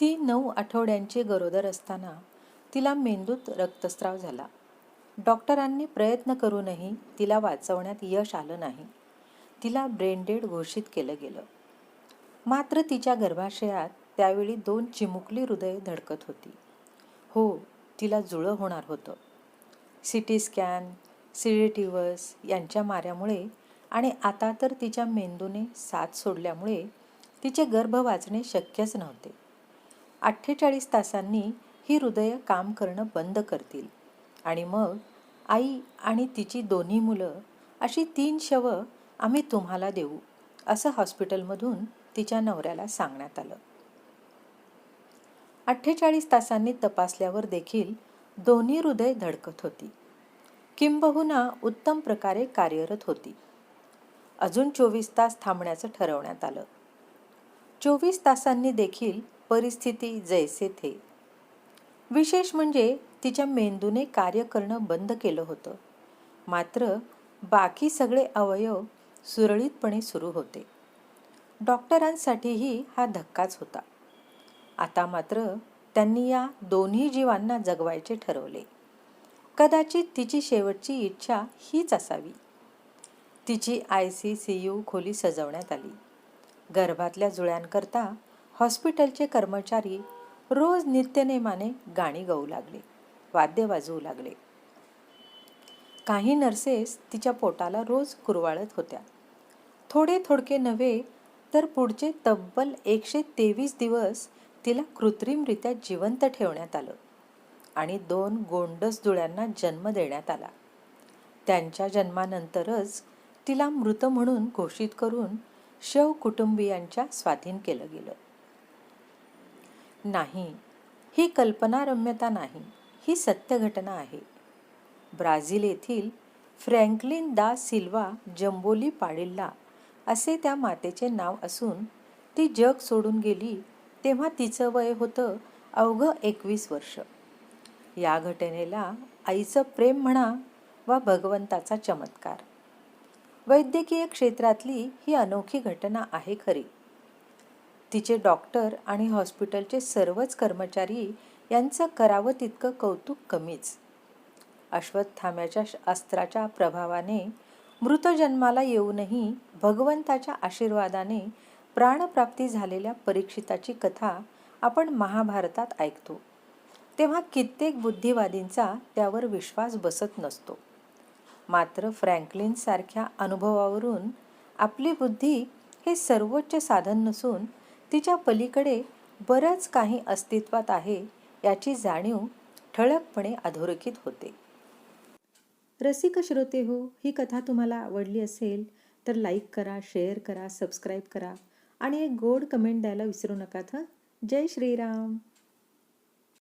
ती नऊ आठवड्यांची गरोदर असताना तिला मेंदूत रक्तस्राव झाला. डॉक्टरांनी प्रयत्न करूनही तिला वाचवण्यात यश आलं नाही. तिला ब्रेनडेड घोषित केलं गेलं. मात्र तिच्या गर्भाशयात त्यावेळी दोन चिमुकली हृदय धडकत होती. हो तिला जुळं होणार होतं. सी टी स्कॅन सिडेटिव्हस यांच्या माऱ्यामुळे आणि आता तर तिच्या मेंदूने साथ सोडल्यामुळे तिचे गर्भ वाचणे शक्यच नव्हते. अठ्ठेचाळीस तासांनी ही हृदय काम करणं बंद करतील. आणि मग आई आणि तिची दोन्ही मुलं अशी तीन शवं आम्ही तुम्हाला देऊ असं हॉस्पिटलमधून तिच्या नवऱ्याला सांगण्यात आलं. अठ्ठेचाळीस तासांनी तपासल्यावर देखील दोन्ही हृदय धडकत होती. किंबहुना उत्तम प्रकारे कार्यरत होती. अजून चोवीस तास थांबण्याचं ठरवण्यात आलं. चोवीस तासांनी देखील परिस्थिती जैसे थे. विशेष म्हणजे तिच्या मेंदूने कार्य करणं बंद केलं होतं. मात्र बाकी सगळे अवयव सुरळीतपणे सुरू होते. डॉक्टरांसाठीही हा धक्काच होता. आता मात्र त्यांनी या दोन्ही जीवांना जगवायचे ठरवले. कदाचित तिची शेवटची इच्छा हीच असावी. तिची आय सी सी यू खोली सजवण्यात आली. गर्भातल्या जुळ्यांकरता हॉस्पिटलचे कर्मचारी रोज नित्यनेमाने गाणी गाऊ लागले वाद्य वाजवू लागले. काही नर्सेस तिच्या पोटाला रोज कुरवाळत होत्या. थोडे थोडके नव्हे तर पुढचे तब्बल एकशे तेवीस दिवस तिला कृत्रिमरित्या जिवंत ठेवण्यात आलं आणि दोन गोंडस जुळ्यांना जन्म देण्यात आला. त्यांच्या जन्मानंतरच तिला मृत म्हणून घोषित करून शव कुटुंबियांच्या स्वाधीन केलं गेलं. नाही. ही कल्पनारम्यता नाही. ही सत्य घटना आहे. ब्राझील येथील फ्रँकलिन दा सिल्वा जंबोली पाडिल्ला असे त्या मातेचे नाव असून ती जग सोडून गेली तेव्हा तिचं वय होतं अवघं एकवीस वर्ष. या घटनेला आईचं प्रेम म्हणा वा भगवंताचा चमत्कार. वैद्यकीय क्षेत्रातली ही अनोखी घटना आहे खरी. तिचे डॉक्टर आणि हॉस्पिटलचे सर्वच कर्मचारी यांचं करावं तितकं कौतुक कमीच. अश्वत्थाम्याच्या अस्त्राच्या प्रभावाने मृत जन्माला येऊनही भगवंताच्या आशीर्वादाने प्राणप्राप्ती झालेल्या परीक्षिताची कथा आपण महाभारतात ऐकतो. तेव्हा कित्येक बुद्धिवादींचा त्यावर विश्वास बसत नसतो. मात्र फ्रँकलिनसारख्या अनुभवावरून आपली बुद्धी हे सर्वोच्च साधन नसून तिच्या पलीकडे बरंच काही अस्तित्वात आहे याची जाणीव ठळकपणे अधोरेखित होते. रसिक श्रोते हो ही कथा तुम्हाला आवडली असेल तर लाईक करा शेअर करा सबस्क्राईब करा आणि एक गोड कमेंट द्यायला विसरू नका हं जय श्रीराम.